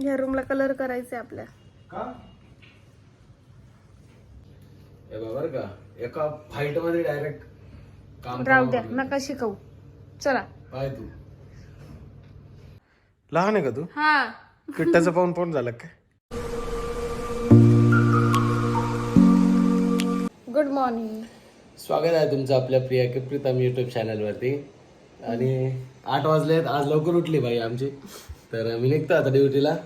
ह्या रूमला कलर करायचे आपल्या. का? हे बघ बरं का एका फाईटमध्ये डायरेक्ट काम राहू द्या नका. शिकवू. चला. पाय तू. लहान आहे का तू? हा. किट्टाचं पाहून पाहून झालं काय? गुड मॉर्निंग स्वागत आहे तुमचं आपल्या प्रिया की प्रीतम युट्यूब चॅनलवरती आणि आठ वाजलेत आज लवकर उठली बाई आमची. तर मी निघतो आता ड्युटीला.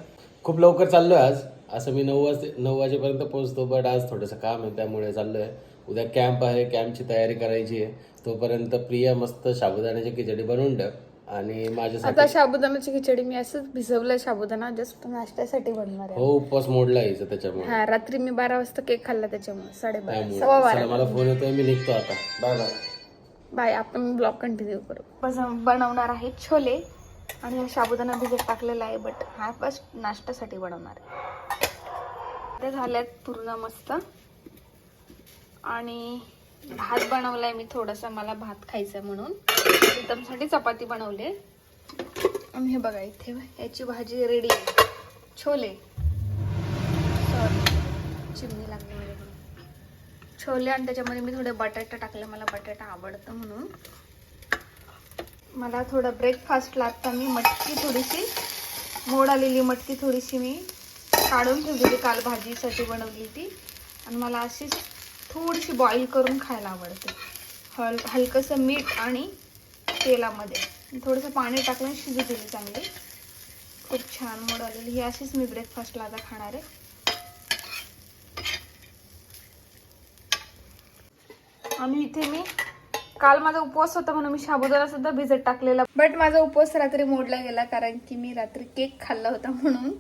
खूप लवकर चाललोय आज. असं मी नऊ वाजते नऊ वाजेपर्यंत पोहोचतो बट आज थोडंसं काम आहे त्यामुळे चाललोय. उद्या कॅम्प आहे कॅम्पची तयारी करायची आहे. तोपर्यंत प्रिया मस्त साबुदाण्याची खिचडी बनवून ठेव आणि माझ्यासाठी आता साबुदाण्याची खिचडी मी असंच भिजवलंय साबुदाणा जस्ट नाश्त्यासाठी बनणार आहे. हो उपवास मोडला यायचं त्याच्यामुळे. हा रात्री मी बारा वाजता केक खाल्ला त्याच्यामुळे साडेबारा त्यामुळे. सव्वा चला, बारा मला फोन येतोय मी निघतो आता. बाय बाय बाय आपण ब्लॉग कंटिन्यू करू. बस बनवणार आहे छोले. आणि हा साबुदाणा भिजत टाकलेला आहे बट हा बस नाश्त्यासाठी बनवणार आहे. ते झाल्यात पूर्ण मस्त. आणि भात बनवलाय मी थोडासा मला भात खायचा म्हणून. प्रीतमसाठी चपाती बनवली आणि हे बघा इथे याची भाजी रेडी आहे. छोले. सॉरी चिमणी लागली माझ्याकडून. छोले आणि त्याच्यामध्ये मी थोडे बटाटा टाकले मला बटाटा आवडतं म्हणून. मला थोडं ब्रेकफास्ट आत्ता मी मटकी थोडीशी मोड आलेली मटकी थोडीशी मी काढून ठेवलेली काल भाजीसाठी बनवली ती आणि मला अशीच थोडीशी बॉईल करून खायला आवडते. हल हलकंसं मीठ आणि तेलामध्ये. थोडंसं पाणी टाकलं शिजू दिली चांगली. खूप छान मोड आलेली. ही अशीच मी ब्रेकफास्टला आता खाणार आहे. आणि इथे मी काल माझा उपवास होता म्हणून मी साबुदाणा सुद्धा भिजत टाकलेला. बट माझा उपवास रात्री मोडला गेला कारण की मी रात्री केक खाल्ला होता म्हणून.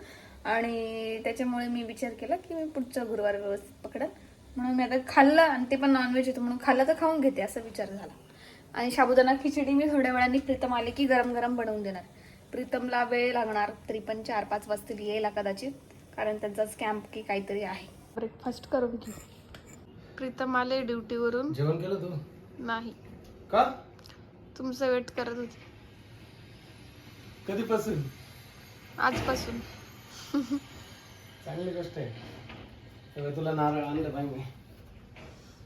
आणि त्याच्यामुळे मी विचार केला की मी पुढचा गुरुवार व्यवस्थित पकडन. म्हणून मी आता खाल्लं आणि ते पण नॉनव्हेज होतं म्हणून खाल्लं तर खाऊन घेते असा विचार झाला. आणि साबुदाणा खिचडी मी थोड्या वेळाने प्रीतम आले की गरम गरम बनवून देणार. प्रीतमला वेळ लागणार तरी पण चार पाच वाजतील यायला कदाचित कारण त्यांचा कॅम्प की काहीतरी आहे. ब्रेकफास्ट करून घेऊ प्रीतम आले ड्युटीवरून जेवण केलं तू? नाही. का? तुमचं वेट करत होते कधीपासून? आजपासून. चांगली गोष्ट आहे. तेव्हा तुला नारळ आणलं पाहिजे. मी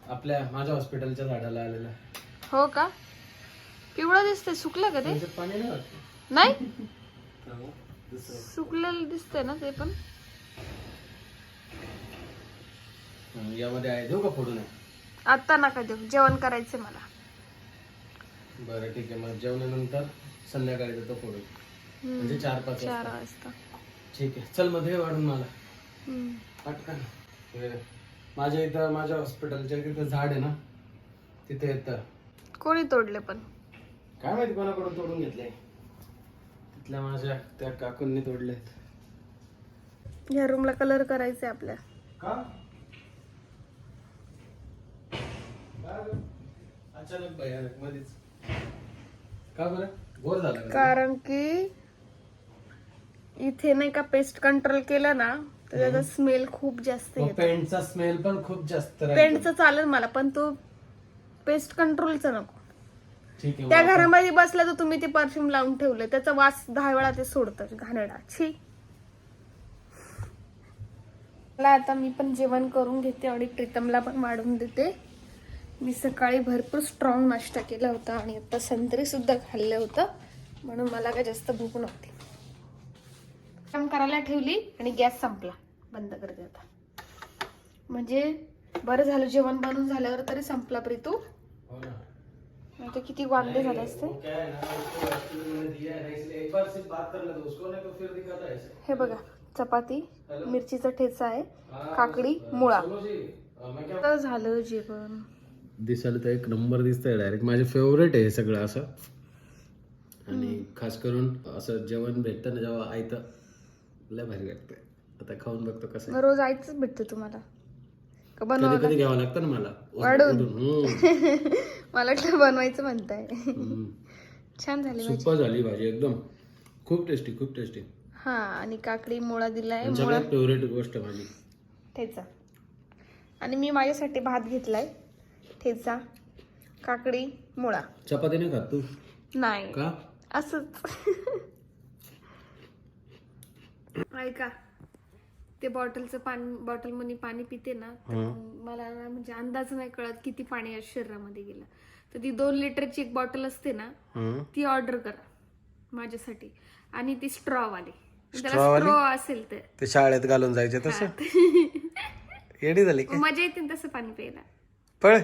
आपल्या माझ्या हॉस्पिटलच्या झाडाला आलेला. हो का? पिवळं दिसतंय सुकलं का ते? त्याच्यात पाणी नाही वाटत नाही? हो, दुसरं. सुकलेलं दिसतंय ना ते पण? हं, यामध्ये आहे. देऊ का फोडून? आता नका देऊ. जेवण करायचं मला. बरं ठीक आहे. मग जेवणानंतर संध्याकाळी देतो फोडून. म्हणजे चार पाच चार वाजता. वाजता ठीक आहे. चलमध्ये वाढून मला. हम्म. पटकन. हे, माझ्या इथं माझ्या हॉस्पिटलच्या तिथं झाड आहे ना तिथे येतं. कोणी तोडले पण? काय माहिती कोणाकडून तोडून घेतले? तिथल्या माझ्या त्या काकूंनी तोडलेत या रूमला कलर करायचे आपल्या. का? अचानक भयानक मध्येच. का बरं? बोर झालं का? कारण की इथे नाही का पेस्ट कंट्रोल केलं ना तर त्याचा स्मेल खूप जास्त मग येतो. पेंटचा स्मेल पण खूप जास्त राहील. पेंटचं चालेल मला पण तो पेस्ट कंट्रोलचा नको. ठीक आहे त्या मग आपण- घरामध्ये बसला तर तुम्ही ते परफ्यूम लावून ठेवलं त्याचा वास दहा वेळा ते सोडतं घाणेडा छी. मला आता मी पण जेवण करून घेते आणि प्रीतमला पण वाढून देते. मी सकाळी भरपूर स्ट्रॉंग नाश्ता केला होता आणि आता संत्री सुद्धा खाल्लं होतं म्हणून मला काय जास्त भूक नव्हती. काम करायला ठेवली आणि गॅस संपला. बंद करते आता. म्हणजे बरं झालं जेवण बनवून झाल्यावर तरी संपला प्रीतू? तर किती वांदे झाले असते? है बघा चपाती मिरचीचा ठेचा आहे काकडी मुळा. झालं जेवण. दिसायला तर एक नंबर दिसतंय डायरेक्ट माझे फेवरेट आहे हे सगळं असं. आणि खास करून असं जेवण भेटतं ना जेव्हा आयतं लय भारी वाटतंय. आता खाऊन बघतो कसं रोज आईच भेटतं तुम्हाला? का बनवा कधी कधी घ्यावं लागतं ना मला. वाढून. हम्म. मला वाटलं बनवायचं म्हणताय. छान झाली भाजी. झाली भाजी एकदम. खूप टेस्टी खूप टेस्टी हा आणि काकडी मुळा दिलाय मुळा सगळ्यात फेवरेट गोष्ट माझी ठेचा आणि मी माझ्यासाठी भात घेतलाय. ठेचा काकडी मुळा. चपाती नाही खात तू? नाही. का? असंच. ऐका ते बॉटलचं पाणी बॉटलमध्ये पाणी पिते ना तर मला ना म्हणजे अंदाज नाही कळत किती पाणी आज शरीरामध्ये गेलं. तर ती दोन लिटरची एक बॉटल असते ना. ती ऑर्डर करा माझ्यासाठी. आणि ती स्ट्रॉ वाली त्याला? स्ट्रॉ असेल तर. ते शाळेत घालून जायचे तसं? येडी झाली मजा येते तसं पाणी प्यायला. पळ.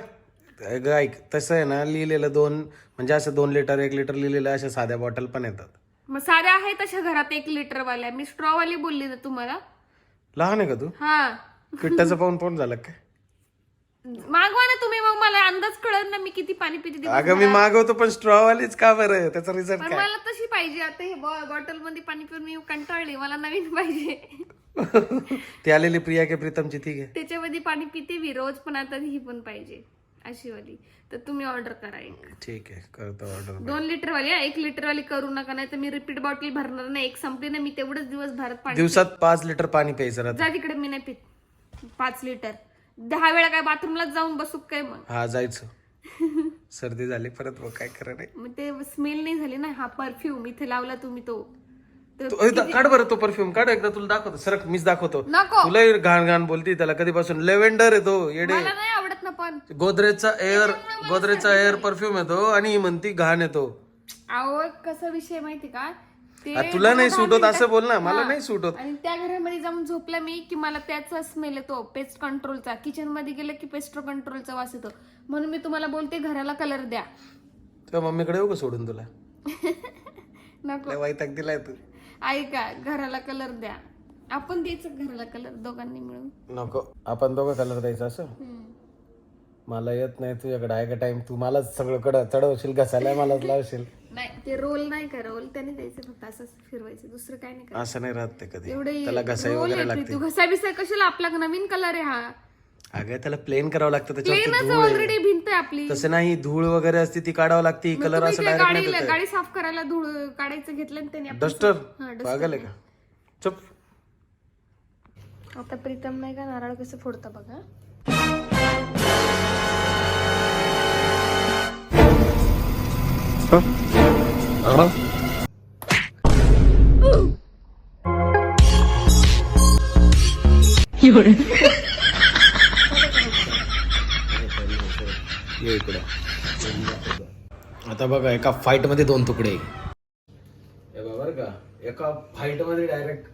अगं ऐक तसं आहे ना लिहिलेलं दोन म्हणजे असं दोन लिटर एक लिटर लिहिलेलं अशा साध्या बॉटल पण येतात. मग साऱ्या आहेत तशा घरात एक लिटर वाल्या. मी स्ट्रॉ वाली बोलली ना तुम्हाला. लहान आहे का तू? हा. किट्टाचं पाहून पाहून झालं काय मागवा ना तुम्ही मग मला अंदाज कळत ना मी किती पाणी पिते दिवसभरात. अगं मी मागवतो पण स्ट्रॉ वालीच का बरं? त्याचा रिझल्ट पण काय? मला तशी पाहिजे. आता हे बॉटलमध्ये पाणी पिऊन मी कंटाळली. मला नवीन पाहिजे. ती आलेली प्रिया के प्रीतमची ती घे त्याच्यामध्ये पाणी पिते मी रोज पण आता ही पण पाहिजे. अशी वाली तर तुम्ही ऑर्डर करा एक. ठीक आहे करतो ऑर्डर दोन लिटर वाली हा, एक लिटर वाली करू नका नाही तर मी रिपीट बॉटल भरणार नाही. एक संपली ना मी तेवढंच दिवस भारत पाणी दिवसात पाच लिटर पाणी प्यायचं राहतं. जा तिकडे मी नाही पित. पाच लिटर. दहा वेळा काय बाथरूमला जाऊन बसू काय मग? हा जायचं. सर्दी झाली परत मग काय करा नाही. मग ते स्मेल नाही झाली ना हा परफ्यूम इथे लावला तुम्ही तो. काढ बरं तो परफ्यूम काढ एकदा तुला दाखवतो. सरक मीच दाखवतो. नको. तुला घाण घाण बोलती त्याला कधीपासून. लेव्हेंडर आहे तो येडे. मला नाही आवडत ना पण. गोदरेजचा एअर गोदरेजचा एअर परफ्यूम येतो आणि ही म्हणती घाण येतो अहो कसा विषय माहिती का? ते आ, तुला नाही सूट होत असं बोल ना. मला नाही सूट होत. आणि त्या घरामध्ये जाऊन झोपला मी की मला त्याचा स्मेल येतो पेस्ट कंट्रोलचा किचनमध्ये गेलं की पेस्ट कंट्रोलचा वास येतो. म्हणून मी तुम्हाला बोलते घराला कलर द्या. तुझ्या मम्मीकडे येऊ का सोडून तुला? नको. लय वैताग दिलाय तू. ऐका घराला कलर द्या. आपण द्यायचं घराला कलर दोघांनी मिळून. नको आपण दोघं कलर द्यायचं असं. मला येत नाही तुझ्याकडे आहे का टाइम तू मलाच सगळं कडं चढवशील घसायला मलाच लावशील. नाही ते रोल नाही का रोल त्याने द्यायचं फक्त असं फिरवायचं दुसरं काय नाही करायचं. असं नाही राहत ते कधी. एवढे त्याला घसाई रोल वगैरे लागते तू घसा बिसा कशाला आपला नवीन कलर आहे हा. अगं त्याला प्लेन करावं लागतं त्याच्यावरती प्लेनच धूळ आहे. ऑलरेडी भिंत आहे आपली. तसं नाही धूळ वगैरे असते ती काढावं लागते कलर तुम्ही असं ते डायरेक्ट नाही गाडी गाडी साफ करायला धूळ काढायचं घेतलं त्याने डस्टर? हा, duster. पागल आहे का? चुप. आता प्रीतम नाही का नारळ कसं फोडता बघा? ये इकडे आता बघा एका फाईटमध्ये दोन तुकडे. हे बघा बरं का एका फाईटमध्ये डायरेक्ट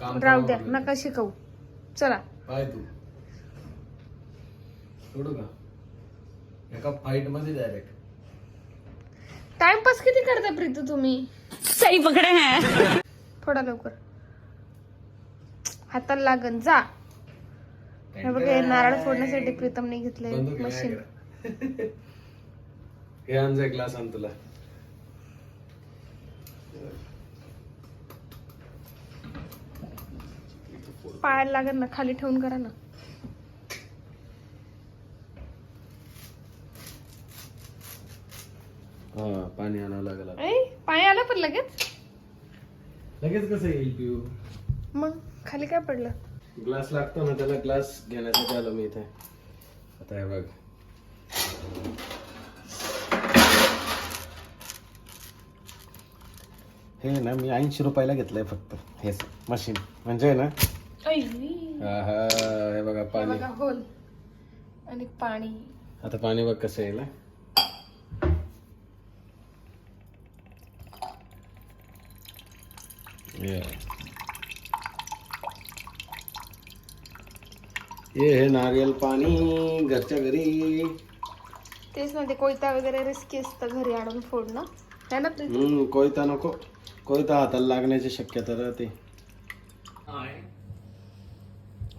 काम राहू द्या नका शिकवू. चला. काय तू. सोडू का? एका फाईटमध्ये डायरेक्ट टाइमपास किती करता प्रीतू तुम्ही? सही पकडे है थोडा लवकर. हाताला लागन जा. हे बघा हे नारळ फोडण्यासाठी प्रीतमने घेतलंय मशीन हे आणजा ग्लास आण तुला. पायाला लागन ना खाली ठेवून करा ना. हा पाणी आणावं लागेल आता. ऐ, पाय आला पण लगेच? लगेच कसं येईल पिऊ? मग खाली काय पडलं? ग्लास लागतो ना त्याला ग्लास घेण्यासाठी आलो मी इथे. आता हे बघ. हे ना मी ऐंशी रुपयाला घेतलंय फक्त. हे मशीन म्हणजे ना ऐ, हा बघा पाणी. बघा होल. आणि पाणी. आता पाणी बघ कसं येईल हा. ये. ये हे नारियल पाणी घरच्या घरी. तेच ना ते कोयता वगैरे रिस्की असतं घरी आणून फोडणं. है ना हम्म कोयता नको. कोयता हाताला लागण्याची शक्यता राहते?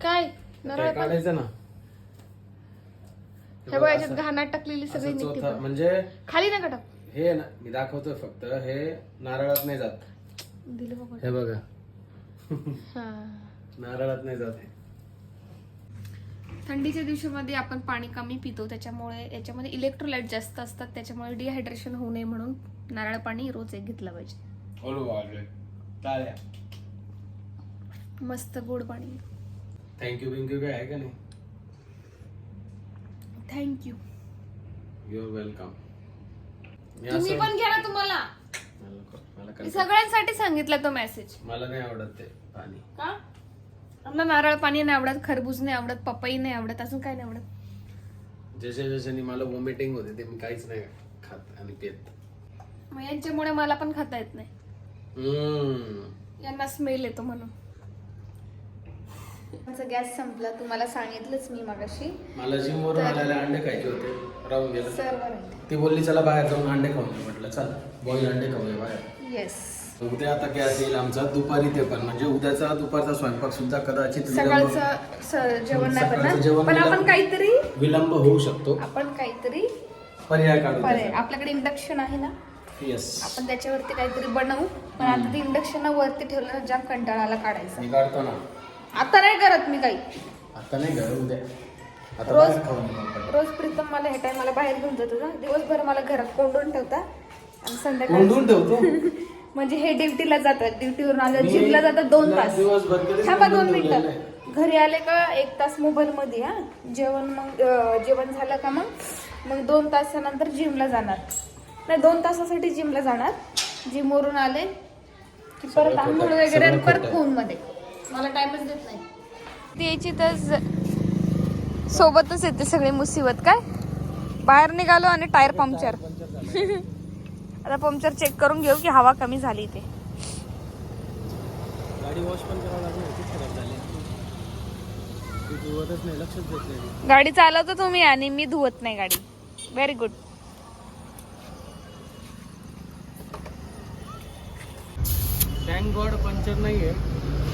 काय? नारळ काय काढायचं ना? हे बघा याच्यात घाणात टाकलेली सगळी असं निघते चौथा. म्हणजे खाली नका टाक. हे ना मी दाखवतोय फक्त हे नारळात नाही जात. दिलं बघा. हे बघा. हा. नारळात नाही जात हे. थंडीच्या दिवसामध्ये आपण पाणी कमी पितो त्याच्यामुळे याच्यामध्ये इलेक्ट्रोलाइट जास्त असतात त्याच्यामुळे डिहायड्रेशन होऊ नये म्हणून नारळ पाणी रोज एक घेतलं पाहिजे. टाळ्या मस्त गोड पाणी. थँक्यू बिंक्यू काय आहे का नाही? थँक्यू युअर वेलकम मी तुम्ही पण घ्या ना तुम्हाला. मी सगळ्यांसाठी सांगितलं तो मेसेज मला नाही आवडत ते पाणी. का? आम्हाला नारळ पाणी नाही आवडत खरबूज नाही आवडत पपई नाही आवडत अजून काय नाही आवडत? जसे जसे मला वॉमिटिंग होते ते मी काहीच नाही खात आणि पेत. मग यांच्यामुळे मला पण खाता येत नाही. यांना स्मेल येतो म्हणून. माझा गॅस संपला. तुम्हाला सांगितलंच मी मगाशी. मला जिम वरून आलेले अंडे खायचे होते. राहून गेलं. सर्व ती बोलली चला बाहेर जाऊन अंडे खाऊन येऊ." म्हटलं चल बॉईल अंडे खाऊया बाहेर. येस उद्या आता गॅस येईल आमचा दुपारी ते पण. म्हणजे उद्याचा दुपारचा स्वयंपाक सुद्धा कदाचित विलंब- सकाळचं जेवण नाही पण आपण काहीतरी विलंब होऊ शकतो. आपण काहीतरी पर्याय काढू पर्याय. आपल्याकडे इंडक्शन आहे ना? येस आपण त्याच्यावरती काहीतरी बनवू. पण आता ते इंडक्शन वरती ठेवलं जाम कंटाळाला काढायचं. मी काढतो ना. आता नाही करत मी काही. आता नाही घर उद्या. आता रोज- बाहेर खाऊन येऊ आपण. रोज प्रीतम मला हे टाइम मला बाहेर घेऊन जातो ना. दिवसभर मला घरात कोंडून ठेवता. आणि संध्याकाळी कोंडून ठेवतो? म्हणजे हे ड्युटीला जातात. ड्युटीवरून आलं मी जिमला जातात दोन तास. दिवसभर कधीच थांबा कोंडून दोन ठेवलेलं मिनिटं. घरी आले का एक तास मोबाईल मध्ये हा? जेवण मग अं, जेवण झालं का मग? मग दोन तासानंतर जिमला जाणार. नाही दोन तासासाठी जिमला जाणार. जिमवरून आले की परत आंघोळ वगैरे आणि परत खोटं. फोनमध्ये. मला टाइमच देत नाही. ती यायची तर सोबतच येते सगळी मुसीबत काय? बाहेर निघालो आणि टायर पंक्चर आता पंक्चर चेक करून घेऊ की हवा कमी झाली ते गाडी वॉश पण करावं लागेल गाडी चालवतो तुम्ही आणि मी धुवत नाही गाडी. Very good thank God puncture नाहीये.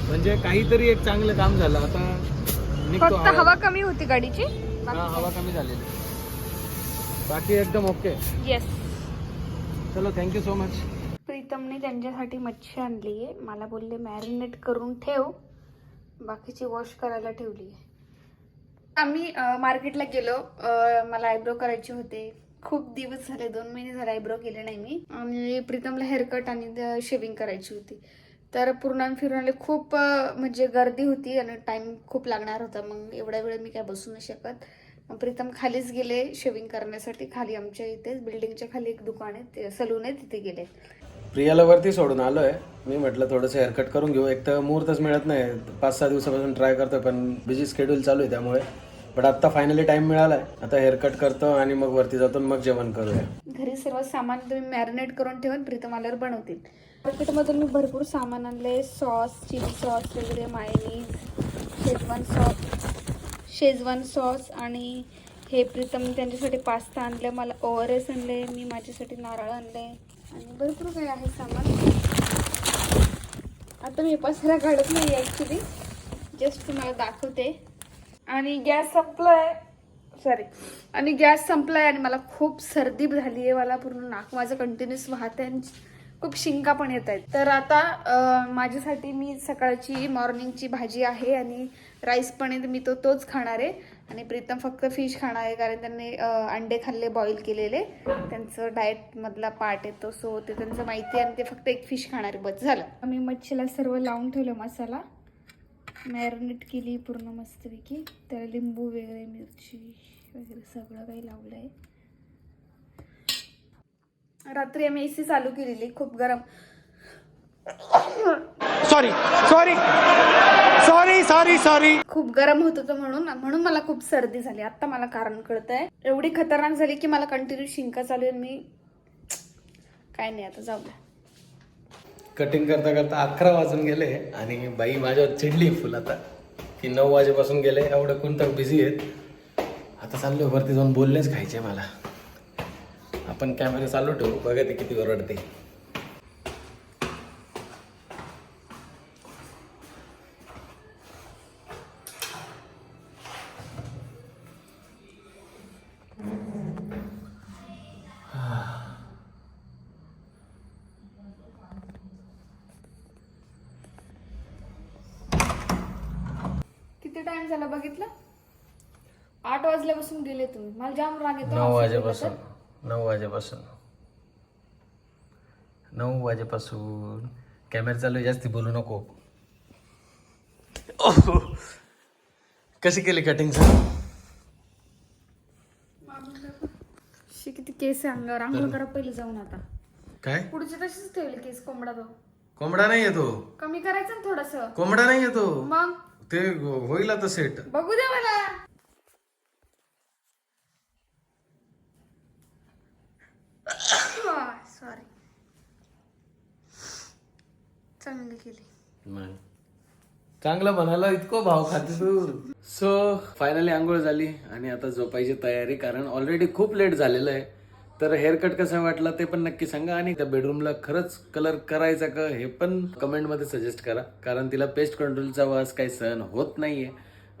म्हणजे काहीतरी एक चांगलं काम झालं. आता निघतो फक्त हवा कमी होती गाडीची? हा हवा कमी झालेली. बाकी एकदम ओके येस चलो थँक्यू सो मच प्रीतमने त्यांच्यासाठी मच्छी आणली आहे. मला बोलले मॅरिनेट करून ठेव. बाकीची वॉश करायला ठेवली आहे. आम्ही मार्केटला गेलो. मला आयब्रो करायचे होते. खूप दिवस झाले दोन महिने झाले आयब्रो केले नाही मी. आणि प्रीतमला हेअरकट आणि शेविंग करायची होती. तर पूर्ण फिरून आले खूप म्हणजे गर्दी होती आणि टाइम खूप लागणार होता. मग एवढ्या वेळ मी काय बसू नाही शकत. मग प्रीतम खालीच गेले शेविंग करण्यासाठी. खाली आमच्या इथे बिल्डिंगच्या खाली एक दुकान आहे सलून आहे तिथे गेले. प्रियाला वरती सोडून आलोय. मी म्हटलं थोडंसं हेअरकट करून घेऊ. एक तर मुहूर्तच मिळत नाही. पाच सहा दिवसापासून ट्राय करतोय पण बिझी स्केड्यूल चालू आहे त्यामुळे. बट आता फायनली टाइम मिळालाय. आता हेअरकट करतो आणि मग वरती जातो मग जेवण करूया. घरी सर्व सामान तुम्ही मॅरिनेट करून ठेवून प्रीतम आल्यावर बनवतील. मार्केटमधून मी भरपूर सामान आणले. सॉस चिली सॉस वगैरे mayonnaise Schezwan sauce Schezwan sauce आणि हे प्रीतम त्यांच्यासाठी पास्ता आणले मला ओ आर एस आणले मी माझ्यासाठी नारळ आणले आणि भरपूर काही आहे सामान. आता मी पसरा काढत नाही ॲक्च्युली जस्ट तुम्हाला दाखवते. आणि गॅस संपलाय. सॉरी आणि गॅस संपलाय आणि मला खूप सर्दी झाली आहे मला पूर्ण नाक माझं कंटिन्युअस वाहत आहे खूप शिंका पण येत आहेत तर आता माझ्यासाठी मी सकाळची मॉर्निंगची भाजी आहे आणि राईस पण आहे मी तो तोच खाणार आहे. आणि प्रीतम फक्त फिश खाणार आहे कारण त्यांनी अंडे खाल्ले बॉईल केलेले. त्यांचं डाएटमधला पार्ट आहे तो. सो ते त्यांचं माहिती आहे आणि ते फक्त एक फिश खाणार आहे. बस झालं. आम्ही मच्छीला सर्व लावून ठेवलं मसाला. मॅरिनेट केली पूर्ण मस्तपैकी. त्याला लिंबू वगैरे मिरची वगैरे सगळं काही लावलं आहे रात्री आम्ही ए सी चालू केलेली खूप गरम. Sorry sorry sorry sorry sorry खूप गरम होत होतं म्हणून म्हणून मला खूप सर्दी झाली. आता मला कारण कळत आहे एवढी खतरनाक झाली की मला कंटिन्यू शिंका चालू आहे मी काय नाही आता जाऊ द्या. कटिंग करता करता अकरा वाजून गेले आणि बाई माझ्यावर चिडली फुल आता. की नऊ वाजेपासून गेले एवढं कोणतं बिझी आहेत. आता चाललो वरती जाऊन बोललेच खायचे मला. आपण कॅमेरे चालू ठेवू बघा ते किती ओरडते. किती टाइम झाला बघितलं? आठ वाजल्यापासून गेले तुम्ही. मला जाम राग येतो. नऊ वाजेपासून. नऊ वाजेपासून. नऊ वाजेपासून. कॅमेरा चालू आहे, जास्ती बोलू नको. ओहो. कशी केली कटिंग सर शी किती केस आहे अंगावर. आंघोळ करा पहिले जाऊन आता. काय? पुढचे तसेच ठेवले केस कोंबडा तो. कोंबडा नाही येतो कमी करायचं ना थोडस. कोंबडा नाही येतो मग? ते होईल आता सेट बघू दे मला. सॉरी चांगली केली. चांगलं म्हणाला इतकं भाव खाते तू. सो फायनली आंघोळ झाली आणि आता झोपायची तयारी कारण ऑलरेडी खूप लेट झालेलं आहे. तर हेअरकट कसा वाटला ते पण नक्की सांगा आणि त्या बेडरूमला खरंच कलर करायचा का हे पण कमेंटमध्ये सजेस्ट करा. कारण तिला पेस्ट कंट्रोलचा वास काही सहन होत नाहीये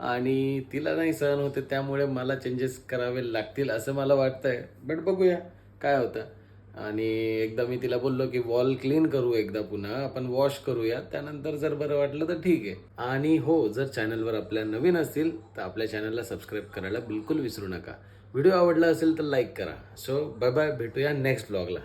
आणि तिला नाही सहन होते त्यामुळे मला चेंजेस करावे लागतील असं मला वाटतंय. बट बघूया काय होतं. आणि एकदा मी तिला बोललो की वॉल क्लीन करू एकदा पुन्हा आपण वॉश करूया. त्यानंतर जर बरं वाटलं तर ठीक आहे. आणि हो जर चॅनलवर आपल्या नवीन असतील तर आपल्या चॅनलला सबस्क्राईब करायला बिलकुल विसरू नका. व्हिडिओ आवडला असेल तर लाईक करा. सो बाय बाय भेटूया नेक्स्ट ब्लॉगला